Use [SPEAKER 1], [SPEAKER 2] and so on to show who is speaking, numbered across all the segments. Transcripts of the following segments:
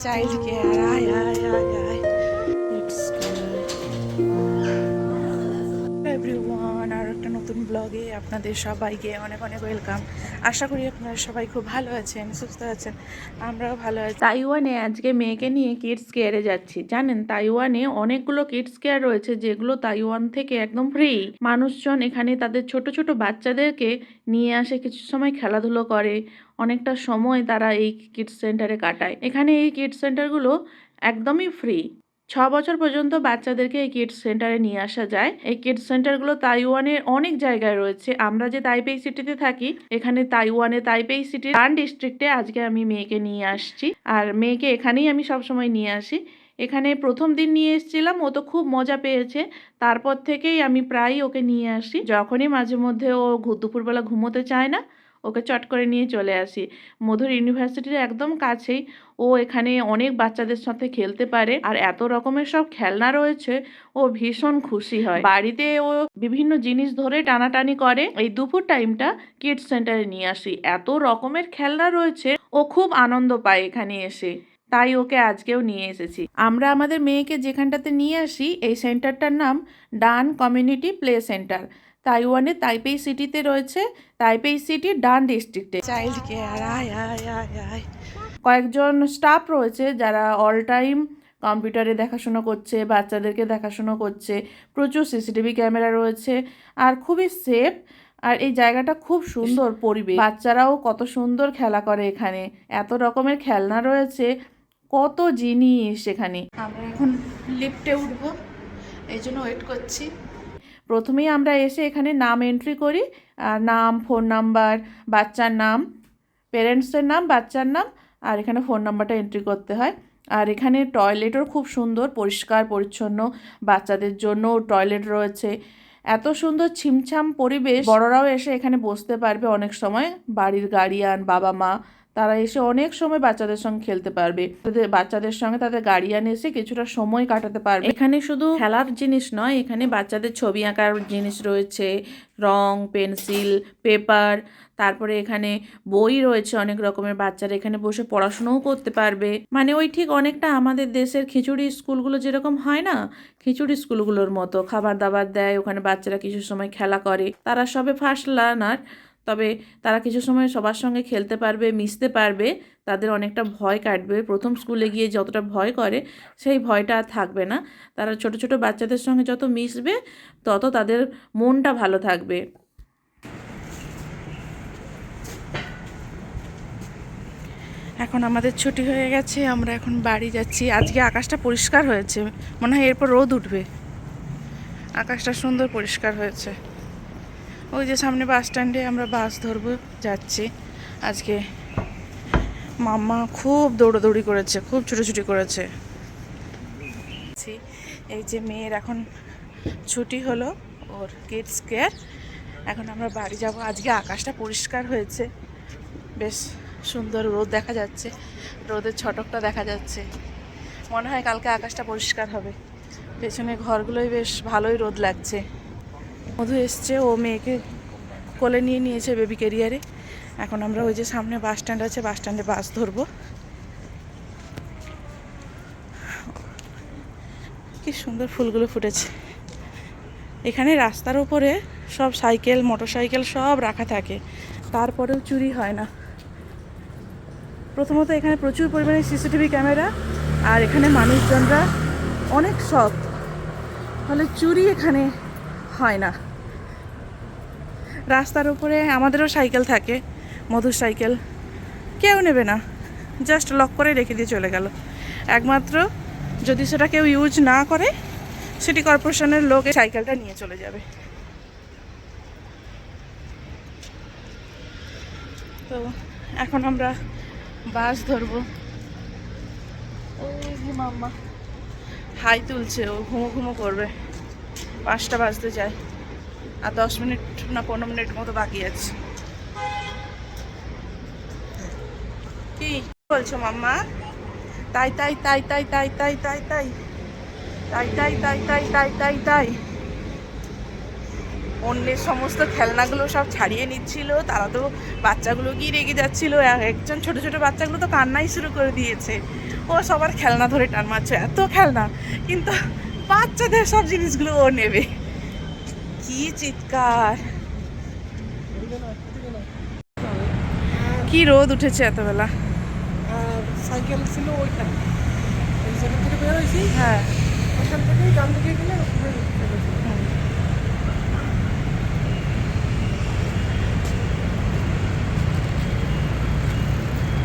[SPEAKER 1] child care. Ai, ai, ai, ai. ব্লগে আপনাদের সবাইকে অনেক অনেক ওয়েলকাম। আশা করি আপনারা সবাই খুব ভালো আছেন, সুস্থ আছেন, আমরাও ভালো আছি। তাইওয়ানে আজকে মেয়েকে নিয়ে কিডস কেয়ারে যাচ্ছি। জানেন, তাইওয়ানে অনেকগুলো কিডস কেয়ার রয়েছে, যেগুলো তাইওয়ান থেকে একদম ফ্রি মানুষজন এখানে তাদের ছোট ছোট বাচ্চাদেরকে নিয়ে আসে, কিছু সময় খেলাধুলো করে, অনেকটা সময় তারা এই কিডস সেন্টারে কাটায়। এখানে এই কিডস সেন্টারগুলো একদমই ফ্রি ছ বছর পর্যন্ত বাচ্চাদেরকে এই কিডস সেন্টারে নিয়ে আসা যায়। এই কিডস সেন্টারগুলো তাইওয়ানের অনেক জায়গায় রয়েছে। আমরা যে তাইপেই সিটিতে থাকি, এখানে তাইওয়ানে তাইপেই সিটির ডান ডিস্ট্রিক্টে আজকে আমি মেয়েকে নিয়ে আসছি। আর মেয়েকে এখানেই আমি সবসময় নিয়ে আসি। এখানে প্রথম দিন নিয়ে এসেছিলাম, ও তো খুব মজা পেয়েছে। তারপর থেকেই আমি প্রায়ই ওকে নিয়ে আসি। যখনই মাঝে মধ্যে ও দুপুরবেলা ঘুমোতে চায় না ওকে চট করে নিয়ে চলে আসি। মধুর ইউনিভার্সিটির একদম কাছেই ও এখানে অনেক বাচ্চাদের সাথে খেলতে পারে আর এত রকমের সব খেলনা রয়েছে, ও ভীষণ খুশি হয়। বাড়িতে ও বিভিন্ন জিনিস ধরে টানাটানি করে। এই দুপুর টাইমটা কিডস সেন্টারে নিয়ে আসি। এত রকমের খেলনা রয়েছে, ও খুব আনন্দ পায় এখানে এসে। তাই ওকে আজকেও নিয়ে এসেছি। আমরা আমাদের মেয়েকে যেখানটাতে নিয়ে আসি, এই সেন্টারটার নাম ডান কমিউনিটি প্লে সেন্টার। তাইওয়ানে তাইপেই সিটিতে রয়েছে তাইপেই সিটি ডান ডিস্ট্রিক্টে। চাইল্ড কেয়ার আয় আয় আয় আয়। কয়েকজন স্টাফ রয়েছে যারা অল টাইম কম্পিউটারে দেখাশোনা করছে বাচ্চাদেরকে দেখাশোনা করছে প্রচুর সিসিটিভি ক্যামেরা রয়েছে আর খুবই সেফ আর এই জায়গাটা খুব সুন্দর পরিবেশ। বাচ্চারাও কত সুন্দর খেলা করে এখানে এত রকমের খেলনা রয়েছে কত জিনিস এখানে। আমরা এখন লিফটে উঠবো এই জন্য ওয়েট করছি। প্রথমেই আমরা এসে এখানে নাম এন্ট্রি করি নাম ফোন নাম্বার বাচ্চার নাম পেরেন্টসের নাম, বাচ্চার নাম, আর এখানে ফোন নাম্বারটা এন্ট্রি করতে হয়। আর এখানে টয়লেটও খুব সুন্দর, পরিষ্কার, পরিচ্ছন্ন, বাচ্চাদের জন্য টয়লেট রয়েছে। এত সুন্দর ছিমছাম পরিবেশ, বড়রাও এসে এখানে বসতে পারবে অনেক সময়। বাড়ির গার্ডিয়ান বাবা মা তারা এসে অনেক সময় বাচ্চাদের সঙ্গে খেলতে পারবে। তাদের বাচ্চাদের সঙ্গে তাদের গার্ডিয়ান এসে কিছুটা সময় কাটাতে পারবে। এখানে শুধু খেলার জিনিস নয়, এখানে বাচ্চাদের ছবি আঁকার জিনিস রয়েছে, রং, পেন্সিল, পেপার, তারপরে এখানে বই রয়েছে অনেক রকমের, বাচ্চারা এখানে বসে পড়াশোনাও করতে পারবে। মানে ওই ঠিক অনেকটা আমাদের দেশের খিচুড়ি স্কুলগুলো যেরকম হয় না, খিচুড়ি স্কুলগুলোর মতো। খাবার দাবার দেয়, ওখানে বাচ্চারা কিছু সময় খেলা করে। তারা সবে ফার্স্ট লার্নার তবে তারা কিছু সময় সবার সঙ্গে খেলতে পারবে, মিশতে পারবে। তাদের অনেকটা ভয় কাটবে। প্রথম স্কুলে গিয়ে যতটা ভয় করে, সেই ভয়টা আর থাকবে না। তারা ছোট ছোট বাচ্চাদের সঙ্গে যত মিশবে, তত তাদের মনটা ভালো থাকবে। এখন আমাদের ছুটি হয়ে গেছে, আমরা এখন বাড়ি যাচ্ছি। আজকে আকাশটা পরিষ্কার হয়েছে। মনে হয় এরপর রোদ উঠবে। আকাশটা সুন্দর পরিষ্কার হয়েছে। ওই যে সামনে বাস স্ট্যান্ডে আমরা বাস ধরবো, যাচ্ছি। আজকে মাম্মা খুব দৌড়াদৌড়ি করেছে, খুব ছুটোছুটি করেছে। এই যে মেয়ের এখন ছুটি হলো, ওর কিডস কেয়ার এখন আমরা বাড়ি যাব। আজকে আকাশটা পরিষ্কার হয়েছে। বেশ সুন্দর রোদ দেখা যাচ্ছে। রোদের ছটকটা দেখা যাচ্ছে। মনে হয় কালকে আকাশটা পরিষ্কার হবে। পেছনে ঘরগুলোই বেশ ভালোই রোদ লাগছে। মধু এসছে, ও মেয়েকে কোলে নিয়ে নিয়েছে বেবি ক্যারিয়ারে এখন আমরা ওই যে সামনে বাস স্ট্যান্ড আছে বাস স্ট্যান্ডে বাস ধরবো। কি সুন্দর ফুলগুলো ফুটেছে। এখানে রাস্তার উপরে সব সাইকেল মোটর সাইকেল সব রাখা থাকে। তারপরেও চুরি হয় না। প্রথমত এখানে প্রচুর পরিমাণে সিসিটিভি ক্যামেরা, আর এখানে মানুষজনরা অনেক সৎ। ফলে চুরি এখানে হয় না। রাস্তার উপরে আমাদেরও সাইকেল থাকে, মধুর সাইকেল। কেউ নেবে না জাস্ট লক করে রেখে দিয়ে চলে গেল। একমাত্র যদি সেটা কেউ ইউজ না করে সিটি কর্পোরেশনের লোক সাইকেলটা নিয়ে চলে যাবে। তো এখন আমরা বাস ধরবো। মাম্মা। হাই তুলছে, ও ঘুমো ঘুমো করবে। পাঁচটা বাজতে যায়। আর দশ মিনিট না পনেরো মিনিট মতো বাকি আছে কি বলছো মাম্মা তাই তাই তাই তাই তাই তাই তাই তাই তাই তাই তাই তাই তাই তাই তাই অন্যের সমস্ত খেলনাগুলো সব ছাড়িয়ে নিচ্ছিল তারা তো বাচ্চাগুলো গিয়ে রেগে যাচ্ছিল একজন ছোট ছোট বাচ্চাগুলো তো কান্নাই শুরু করে দিয়েছে ও সবার খেলনা ধরে টান মারছে এত খেলনা কিন্তু বাচ্চাদের সব জিনিসগুলো ও নেবে কি চিৎকার। কি রোদ উঠেছে এতবেলা?
[SPEAKER 2] সাইকেল ছিল ওইখানে। এই জায়গা থেকে বের হয়েছি।
[SPEAKER 1] হ্যাঁ।
[SPEAKER 2] ওইখান ডান দিকে গেলে।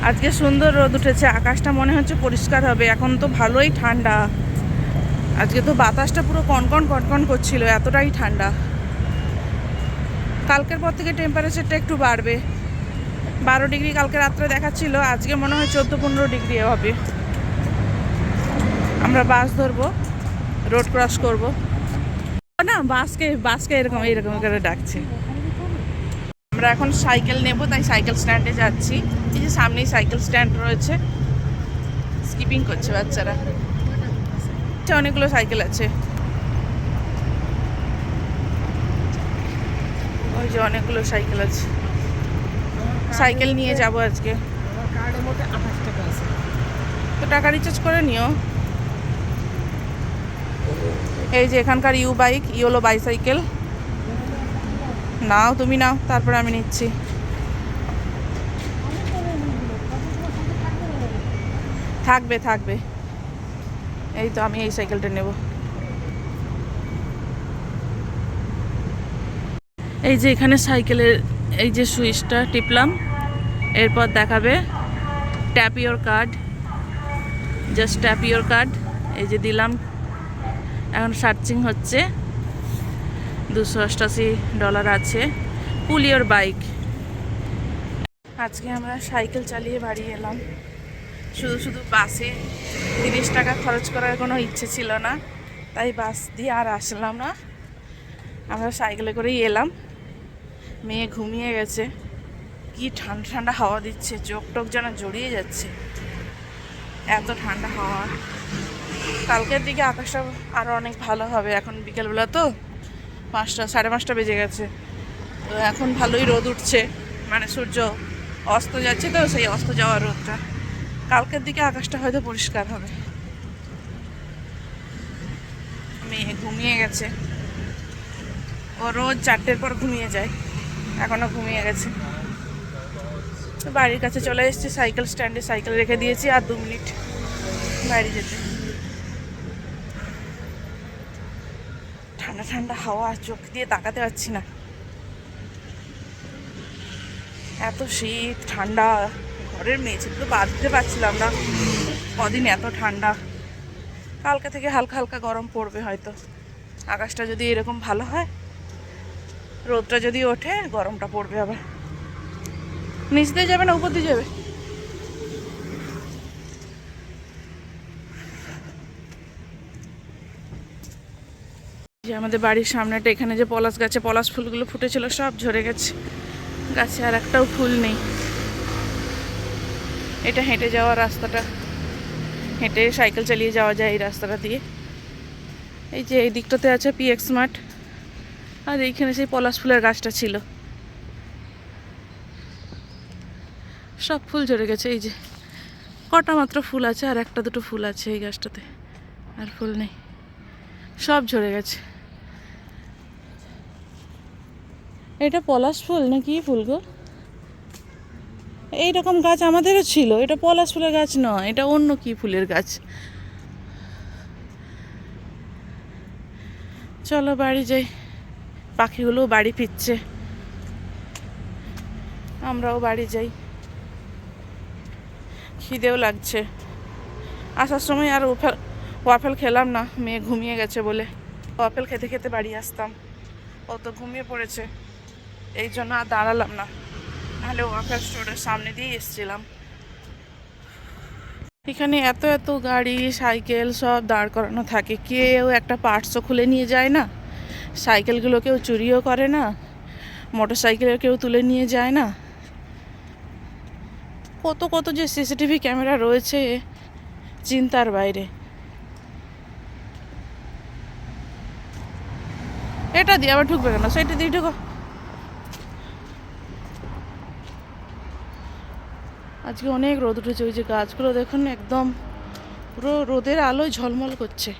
[SPEAKER 1] আজকে সুন্দর রোদ উঠেছে আকাশটা মনে হচ্ছে পরিষ্কার হবে এখন তো ভালোই ঠান্ডা। আজকে তো বাতাসটা পুরো কনকন কনকন করছিল এতটাই ঠান্ডা। কালকের পর থেকে টেম্পারেচারটা একটু বাড়বে। বারো ডিগ্রি কালকে রাত্রে দেখাচ্ছিল, আজকে মনে হয় চোদ্দ পনেরো ডিগ্রি হবে। আমরা বাস ধরবো রোড ক্রস করব। না, বাসকে বাসকে এরকম এরকম করে ডাকছে। আমরা এখন সাইকেল নেব, তাই সাইকেল স্ট্যান্ডে যাচ্ছি। এই যে সামনেই সাইকেল স্ট্যান্ড রয়েছে। স্কিপিং করছে বাচ্চারা। অনেকগুলো সাইকেল আছে। যে অনেকগুলো সাইকেল আছে। সাইকেল নিয়ে যাব আজকে। তো টাকা রিচার্জ করে নিও। এই যে এখানকার ইউ বাইক ইওলো বাইসাইকেল নাও, তুমি নাও, তারপরে আমি নিচ্ছি। থাকবে থাকবে। এই তো আমি এই সাইকেলটা নেব। এই যে এখানে সাইকেলের এই যে সুইচটা টিপলাম। এরপর দেখাবে tap your card just tap your card এই যে দিলাম। এখন সার্চিং হচ্ছে। দুশো অষ্টাশি ডলার আছে। পুল ইওর বাইক আজকে আমরা সাইকেল চালিয়ে বাড়ি এলাম। শুধু শুধু বাসে তিরিশ টাকা খরচ করার কোনো ইচ্ছে ছিল না। তাই বাস দিয়ে আর আসলাম না। আমরা সাইকেলে করেই এলাম। মেয়ে ঘুমিয়ে গেছে। কি ঠান্ডা ঠান্ডা হাওয়া দিচ্ছে, চোখ টোক যেন জড়িয়ে যাচ্ছে। এত ঠান্ডা হাওয়া। কালকের দিকে আকাশটা আরও অনেক ভালো হবে, এখন বিকেলবেলা তো পাঁচটা, সাড়ে পাঁচটা বেজে গেছে। তো এখন ভালোই রোদ উঠছে মানে সূর্য অস্ত যাচ্ছে তো, সেই অস্ত যাওয়ার রোদটা। কালকের দিকে আকাশটা হয়তো পরিষ্কার হবে। মেয়ে ঘুমিয়ে গেছে। ও রোজ চারটের পর ঘুমিয়ে যায়। এখনও ঘুমিয়ে গেছে। তো বাড়ির কাছে চলে এসেছি, সাইকেল স্ট্যান্ডে সাইকেল রেখে দিয়েছি আর দু মিনিট বাড়ি যেতে। ঠান্ডা ঠান্ডা হাওয়া চোখ দিয়ে তাকাতে পারছি না। এত শীত, ঠান্ডা, ঘরের মেঝে তো বাদ দিতে পারছিলাম না। কদিন এত ঠান্ডা। কালকে থেকে হালকা হালকা গরম পড়বে হয়তো। আকাশটা যদি এরকম ভালো হয় রোদটা যদি ওঠে, গরমটা পড়বে আবার। নিচ দিয়ে যাবে না, উপর দিয়ে যাবে? যে আমাদের বাড়ির সামনেটা, এখানে যে পলাশ গাছে পলাশ ফুলগুলো ফুটেছিল, সব ঝরে গেছে। গাছে আর একটাও ফুল নেই। এটা হেঁটে যাওয়ার রাস্তাটা। হেঁটে সাইকেল চালিয়ে যাওয়া যায় এই রাস্তাটা দিয়ে। এই যে এই দিকটাতে আছে পিএক্স মার্ট আর এইখানে সেই পলাশ ফুলের গাছটা ছিল। সব ফুল ঝরে গেছে, এই যে কটা মাত্র ফুল আছে আর একটা দুটো ফুল আছে এই গাছটাতে, আর ফুল নেই। সব ঝরে গেছে। এটা পলাশ ফুল না কি ফুল গো? এইরকম গাছ আমাদেরও ছিল, এটা পলাশ ফুলের গাছ নয়, এটা অন্য কি ফুলের গাছ? চলো বাড়ি যাই। পাখিগুলো বাড়ি ফিরছে। আমরাও বাড়ি যাই। খিদেও লাগছে। আসার সময় আর ওফেল, ওয়াফেল খেলাম না, মেয়ে ঘুমিয়ে গেছে বলে। ওয়াফেল খেতে খেতে বাড়ি আসতাম। ও তো ঘুমিয়ে পড়েছে। এই জন্য আর দাঁড়ালাম না। নাহলে ওয়াফেল স্টোরের সামনে দিয়ে এসছিলাম। এখানে এত এত গাড়ি, সাইকেল সব দাঁড় করানো থাকে। কেউ একটা পার্টসও খুলে নিয়ে যায় না? সাইকেলগুলো কেউ চুরিও করে না মোটর সাইকেলের কেউ তুলে নিয়ে যায় না। কত কত যে সিসিটিভি ক্যামেরা রয়েছে চিন্তার বাইরে। এটা দিয়ে আবার ঢুকবে কেন? সেটা দিয়ে ঢুকো। আজকে অনেক রোদ উঠেছে, ওই যে গাছগুলো দেখুন একদম পুরো রোদের আলোয় ঝলমল করছে।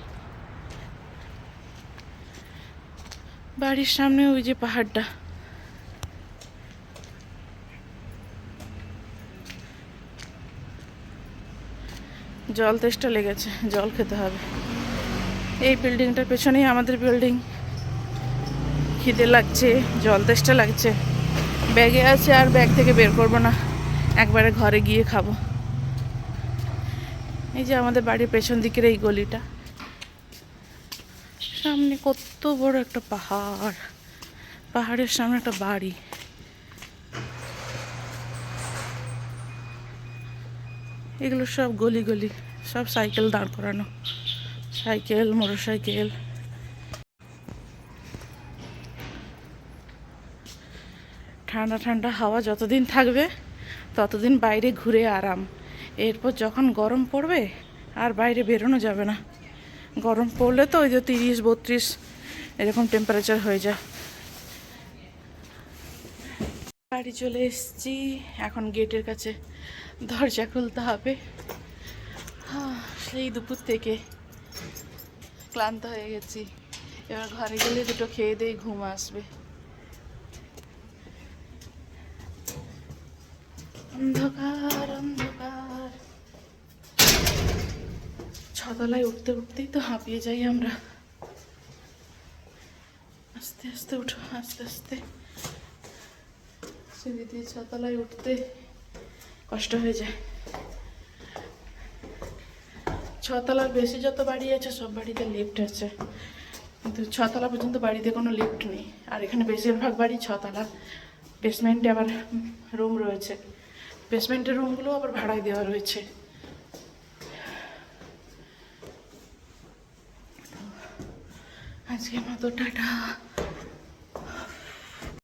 [SPEAKER 1] বাড়ির সামনে ওই যে পাহাড়টা। জল তেষ্টা লেগেছে, জল খেতে হবে। এই বিল্ডিংটার পেছনেই আমাদের বিল্ডিং। খিদে লাগছে, জল তেষ্টা লাগছে। ব্যাগে আছে আর ব্যাগ থেকে বের করব না। একবারে ঘরে গিয়ে খাব। এই যে আমাদের বাড়ির পেছন দিকের এই গলিটা। কত বড় একটা পাহাড়। পাহাড়ের সামনে একটা বাড়ি। এগুলো সব গলি গলি, সব সাইকেল দাঁড় করানো। সাইকেল মোটর সাইকেল ঠান্ডা ঠান্ডা হাওয়া যতদিন থাকবে, ততদিন বাইরে ঘুরে আরাম। এরপর যখন গরম পড়বে, আর বাইরে বেরোনো যাবে না। গরম পড়লে তো ওই যে তিরিশ, বত্রিশ এরকম টেম্পারেচার হয়ে যায়। বাড়ি চলে এসেছি। এখন গেটের কাছে দরজা খুলতে হবে। সেই দুপুর থেকে ক্লান্ত হয়ে গেছি। এবার ঘরে গেলে দুটো খেয়ে দিয়ে ঘুম আসবে। অন্ধকার। ছতলায় উঠতে উঠতেই তো হাঁপিয়ে যাই আমরা। আস্তে আস্তে উঠো, আস্তে আস্তে। সিঁড়ি দিয়ে ছতলায় উঠতে কষ্ট হয়ে যায়। ছতলার বেশি যত বাড়ি আছে, সব বাড়িতে লিফট আছে। কিন্তু ছতলা পর্যন্ত বাড়িতে কোনো লিফট নেই। আর এখানে বেশিরভাগ বাড়ি ছতলা। বেসমেন্টে আবার রুম রয়েছে। বেসমেন্টের রুমগুলো আবার ভাড়ায় দেওয়া রয়েছে। আজকের মতো টাটা।